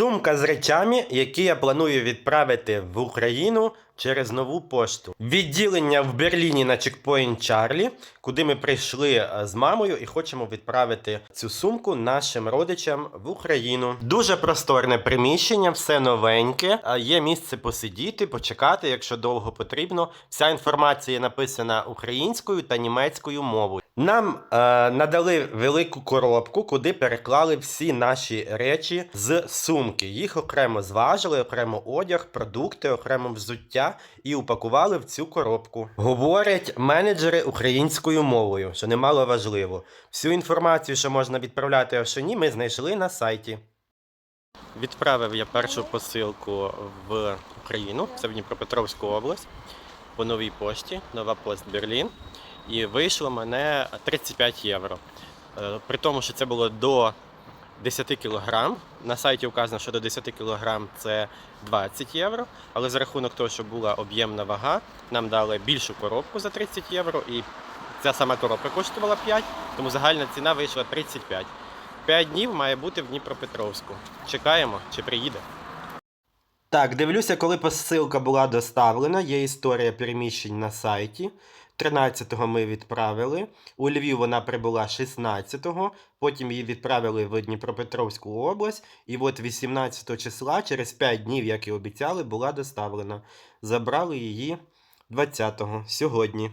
Сумка з речами, які я планую відправити в Україну через нову пошту. Відділення в Берліні на чекпоінт Чарлі, куди ми прийшли е, з мамою і хочемо відправити цю сумку нашим родичам в Україну. Дуже просторне приміщення, все новеньке. а Є місце посидіти, почекати, якщо довго потрібно. Вся інформація написана українською та німецькою мовою. Нам е, надали велику коробку, куди переклали всі наші речі з сумки. Їх окремо зважили, окремо одяг, продукти, окремо взуття і упакували в цю коробку. Говорять менеджери українською мовою, що немало важливо. Всю інформацію, що можна відправляти Ошині, ми знайшли на сайті. Відправив я першу посилку в Україну, це в Дніпропетровську область, по новій пошті, нова пост Берлін. І вийшло мене 35 євро. Е, При тому, що це було до 10 кг. На сайті вказано, що до 10 кг це 20 євро. Але за рахунок того, що була об'ємна вага, нам дали більшу коробку за 30 євро. І ця сама коробка коштувала 5, тому загальна ціна вийшла 35. 5 днів має бути в Дніпропетровську. Чекаємо, чи приїде. Так, дивлюся, коли посилка була доставлена. Є історія переміщень на сайті. 13-го ми відправили. У Львів вона прибула 16-го, потім її відправили в Дніпропетровську область. І от 18 числа, через 5 днів, як і обіцяли, була доставлена. Забрали її 20-го сьогодні.